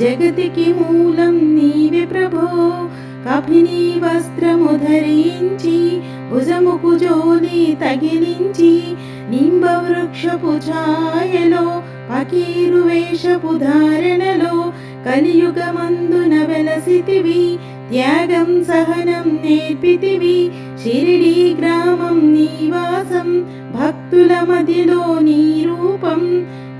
జగతికి మూలం నీవే ప్రభో. కపిని వస్త్రము ధరించి భుజముకు జోలి తగిలించి నింబ వృక్షపు ఛాయలో పకీరు వేషపు ధారణలో కలియుగమందున వెలసితివి త్యాగం సహనం నేర్పితివి షిరిడి గ్రామం నీవాసం భక్తుల మదిలో నీ రూపం.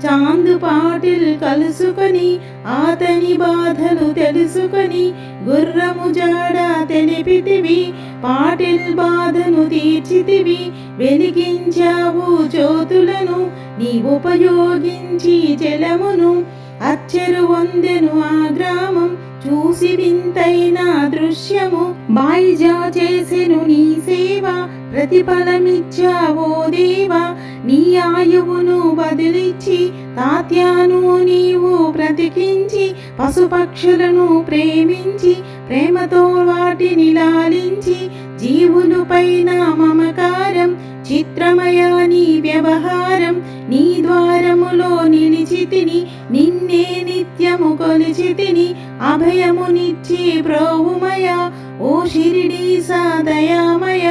చాందు పాటిల్ కలుసుకొని ఆతని బాధలు తెలుసుకొని గుర్రము జాడ తెలిపితివి పాటిల్ బాధను తీర్చితివి. వెలిగించావు జ్యోతులను నీ ఉపయోగించి జలమును అచ్చరు వందెను ఆ గ్రామం చూసి వింతైన దృశ్యము. బాయిజా చేసెను నీ సేవ ప్రతిఫలమిచ్చావో దేవా. నీ ఆయువును బదిలిచ్చి తాత్యాను నీవు బ్రతికించి పశుపక్షులను ప్రేమించి ప్రేమతో వాటిని లాలించి జీవులు పైన మమకారం చిత్రమయ నీ వ్యవహారం. నీ ద్వారములో నిలిచితిని నిన్నే నిత్యము కొలిచితిని అభయమునిచ్చి ప్రోవుమయ ఓ షిరిడి సాదయామయ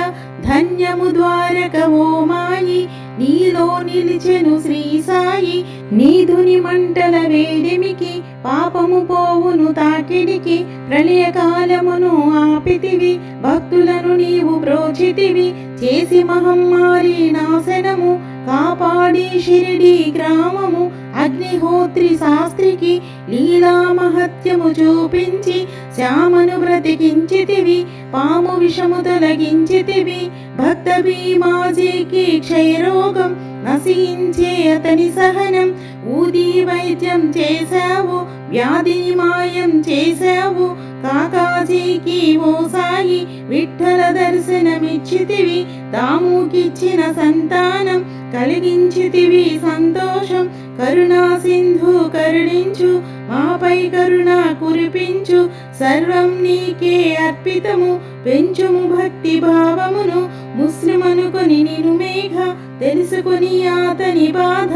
ధన్యము ద్వారక ఓ మాయి నీలో నిలిచెను శ్రీ సాయి నీధుని మంటల వేడిమికి పాపము పోవును తాకిడికి ప్రళయకాలమును ఆపితివి భక్తులను నీవు ప్రోచితివి చేసి మహమ్మారి నాశనము కాపాడి షిరిడి గ్రామము అగ్నిహోత్రి శాస్త్రికి లీలా మహత్యము చూపించి శ్యామను బ్రతికించితివి పాము విషము తొలగించితివి. భక్త భీమాజీకి క్షయరోగం నశించే అతని సహనం ఊది వైద్యం చేశావు వ్యాధిని మాయం చేశావు కాకాజీకి ఓ సాయి విఠల దర్శనమిచ్చితివి తాముకిచ్చిన సంతానం కలిగించితివి సంతోషం కరుణా సింధు కరుణించు మాపై కరుణ కురిపించు. సర్వం నీకే అర్పితము. పెంచుము భక్తి భావమును. ముస్లిం అనుకొని నిను మేఘ. తెలుసుకుని అతని బాధ.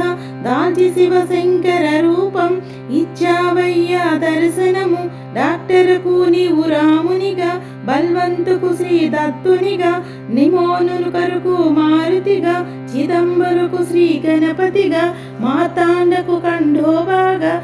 దాల్చి శివశంకర రూపం. ఇచ్చావయ్యా దర్శనము. డాక్టర్కు నీవు రామునిగా. బల్వంతుకు శ్రీ దత్తునిగా. నిమోనును కరుకు మారుతిగా. చిదంబరుకు శ్రీ గణపతిగా. మాతాండకు కంఠోబాగా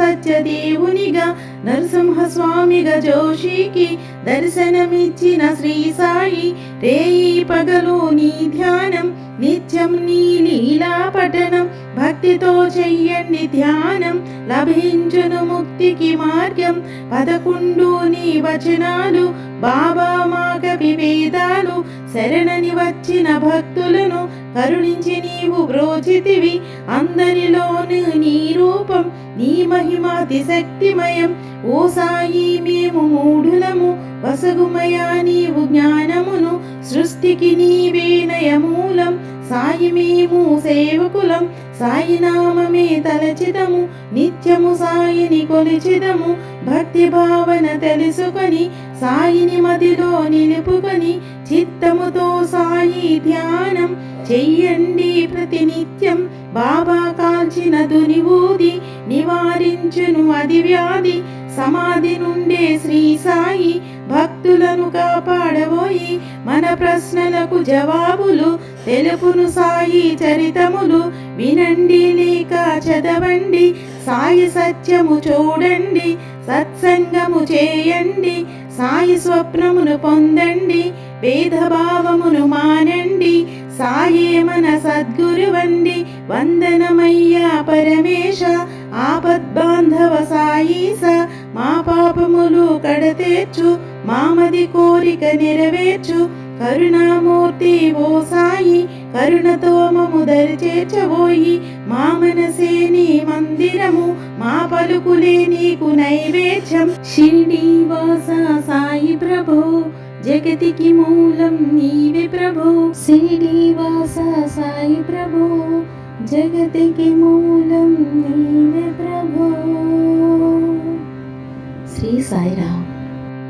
గనుకు సత్యదేవునిగా నరసింహస్వామిగా జోషికి దర్శనమిచ్చిన శ్రీ సాయి రేయి పగలు నీ ధ్యానం నిత్యం నీ లీలా పఠనం భక్తితో చెయ్యండి ధ్యానం లభించును ముక్తికి మార్గం పదకొండు నీ వచనాలు బాబా మాగ వివేదాలు శరణని వచ్చిన భక్తులను కరుణించి నీవు బ్రోచితివి అందరిలోను నీ రూపం నీ మహిమాతి శక్తిమయం ఓ సాయి మేము మూఢులము. వసగుమయా నీవు జ్ఞానమును. సృష్టికి నీవే నయమూలం. సాయి మేము సేవకులం. సాయి నామమే తలచిదము నిత్యము సాయిని కొలిచిదము. భక్తి భావన తెలుసుకొని సాయిని మదిలో నిలుపుకొని చిత్తముతో సాయి ధ్యానం. చెయ్యండి ప్రతినిత్యం. బాబా కాల్చిన దునివూది నివారించును అది వ్యాధి. సమాధి నుండే శ్రీ సాయి భక్తులను కాపాడబోయి మన ప్రశ్నలకు జవాబులు తెలుపును సాయి చరితములు. వినండి లేక చదవండి సాయి సత్యము చూడండి సత్సంగము చేయండి సాయి స్వప్నమును పొందండి భేదభావమును మానండి సాయే మన సద్గురువండి వందనమయ్యా పరమేశ ఆపద్బాంధవ సాయీస మా పాపములు కడతేర్చు మామది కోరిక నెరవేర్చు. కరుణామూర్తి ఓ సాయి కరుణతో మము దరిచేర్చబోయి మా మనసే నీ మందిరము మా పలుకులే నీకు నైవేద్యం. షిరిడీ వాస సాయి ప్రభో జగతికి మూలం నీవే ప్రభు. శ్రీనివాస సాయి ప్రభు. జగతికి మూలం నీవే ప్రభు. శ్రీ సాయిరామ్.